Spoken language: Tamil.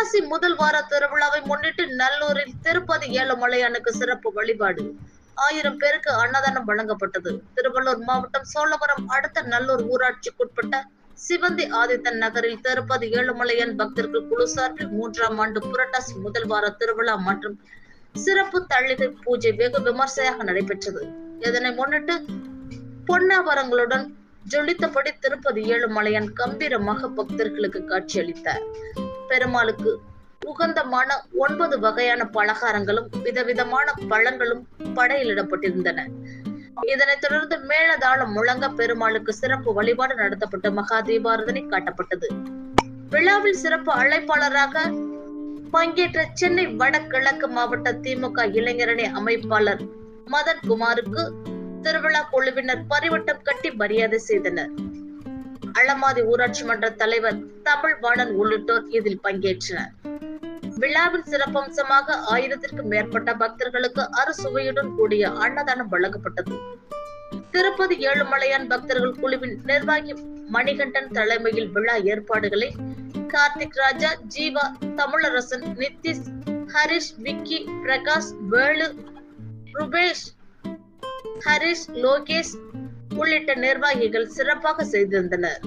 புரட்டாசி முதல் வார திருவிழாவை முன்னிட்டு நல்லூரில் திருப்பதி ஏழுமலையானுக்கு சிறப்பு வழிபாடு. ஆயிரம் பேருக்கு அன்னதானம் வழங்கப்பட்டது. திருவள்ளூர் மாவட்டம் சோழவரம் அடுத்த நல்லூர் ஊராட்சிக்குட்பட்ட சிவந்தி ஆதித்தன் நகரில் திருப்பதி ஏழுமலையன் பக்தர்கள் குழு சார்பில் மூன்றாம் ஆண்டு புரட்டாசி முதல் வார திருவிழா மற்றும் சிறப்பு தள்ளிகை பூஜை வெகு விமர்சையாக நடைபெற்றது. இதனை முன்னிட்டு பொன்னாபரங்களுடன் ஜொலித்தபடி திருப்பதி ஏழுமலையன் கம்பீரமாக பக்தர்களுக்கு காட்சியளித்தார். பெருமாளுக்கு உகந்தமான ஒன்பது வகையான பலகாரங்களும் விதவிதமான பழங்களும் படையிலிடப்பட்டிருந்தன. இதனைத் தொடர்ந்து மேளதாளம் முழங்க பெருமாளுக்கு சிறப்பு வழிபாடு நடத்தப்பட்டு மகா தீபாரதனை காட்டப்பட்டது. விழாவில் சிறப்பு அழைப்பாளராக பங்கேற்ற சென்னை வடகிழக்கு மாவட்ட திமுக இளைஞரணி அமைப்பாளர் மதன் குமாருக்கு திருவிழா குழுவினர் பரிவட்டம் கட்டி மரியாதை செய்தனர். அளமாதி ஊராட்சி மன்ற தலைவர் தமிழ்வாணன் உள்ளிட்டோர் இதில் பங்கேற்றனர். விழாவின் சிறப்பம்சமாக ஆயிரத்திற்கும் மேற்பட்ட பக்தர்களுக்கு அறுசுவையுடன் கூடிய அன்னதானம் வழங்கப்பட்டது. திருப்பதி ஏழுமலையான் பக்தர்கள் குழுவின் நிர்வாகி மணிகண்டன் தலைமையில் விழா ஏற்பாடுகளை கார்த்திக் ராஜா ஜீவா தமிழரசன் நித்திஷ் ஹரிஷ் விக்கி பிரகாஷ் வேலு ருபேஷ் ஹரிஷ் லோகேஷ் உள்ளிட்ட நிர்வாகிகள் சிறப்பாக செய்திருந்தனர்.